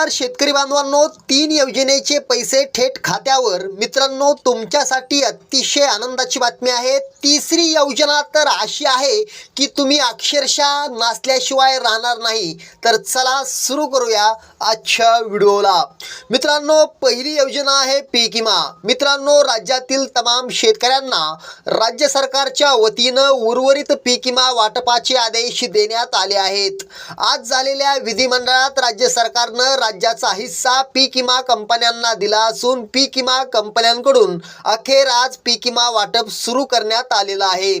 नमस्कार शेतकरी बांधवांनो तीन योजनेचे पैसे थेट खात्यावर. मित्रांनो तुमच्यासाठी अतिशय आनंदाची बातमी आहे. तिसरी योजना तर अशी आहे की तुम्ही अक्षरशः नाचल्याशिवाय राहणार नाही. तर चला सुरू करूया आजच्या व्हिडिओला. मित्रांनो पहिली योजना आहे पीक विमा. मित्रांनो राज्यातील तमाम शेतकऱ्यांना राज्य सरकारच्या वतीनं उर्वरित पीक विमा वाटपाचे आदेश देण्यात आले आहेत. आज झालेल्या विधिमंडळात राज्य सरकारनं राज्याचा हिस्सा पीक विमा कंपन्यांना दिला असून पीक विमा कंपन्यांकडून अखेर आज पीक विमा वाटप सुरू करण्यात आलेलं आहे.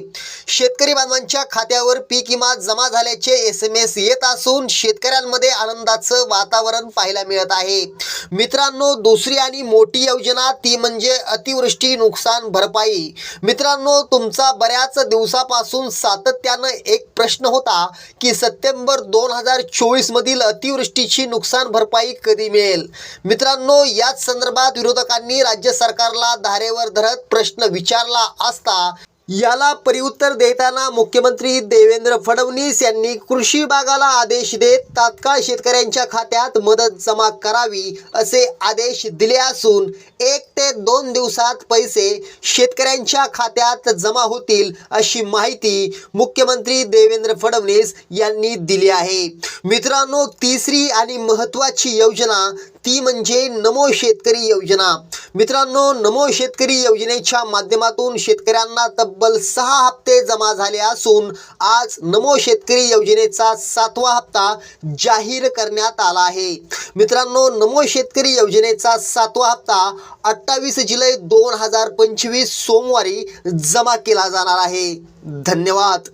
शेतकरी बांधवांच्या खात्यावर पीक विमा जमा झाल्याचे एस एम एस येत असून शेतकऱ्यांमध्ये आनंदाचं वातावरण पाहायला मिळत आहे. मित्रांनो दुसरी आणि मोठी योजना ती म्हणजे अतिवृष्टी नुकसान भरपाई. मित्रांनो तुमचा बऱ्याच दिवसापासून सातत्यानं एक प्रश्न होता की सप्टेंबर दोन हजार चोवीस मधील अतिवृष्टीची नुकसान भरपाई कधी मिळेल? मित्रांनो याच संदर्भात विरोधकांनी राज्य सरकारला धारेवर धरत प्रश्न विचारला असता याला परिउत्तर देताना मुख्यमंत्री देवेंद्र फडणवीस यांनी कृषी विभागाला आदेश देत तात्काळ शेतकऱ्यांच्या खात्यात मदत जमा करावी असे आदेश दिले असून एक ते दोन दिवसात पैसे शेतकऱ्यांच्या खात्यात जमा होतील अशी माहिती मुख्यमंत्री देवेंद्र फडणवीस यांनी दिली आहे. मित्रांनो तिसरी आणि महत्त्वाची योजना ती म्हणजे नमो शेतकरी योजना. मित्रांनो नमो शेतकरी योजनेच्या माध्यमातून शेतकऱ्यांना तब्बल सहा हप्ते जमा झाले असून आज नमो शेतकरी योजनेचा सातवा हप्ता जाहीर करण्यात आला आहे. मित्रांनो नमो शेतकरी योजनेचा सातवा हप्ता अठ्ठावीस जुलै दोन हजार पंचवीस सोमवारी जमा केला जाणार आहे. धन्यवाद.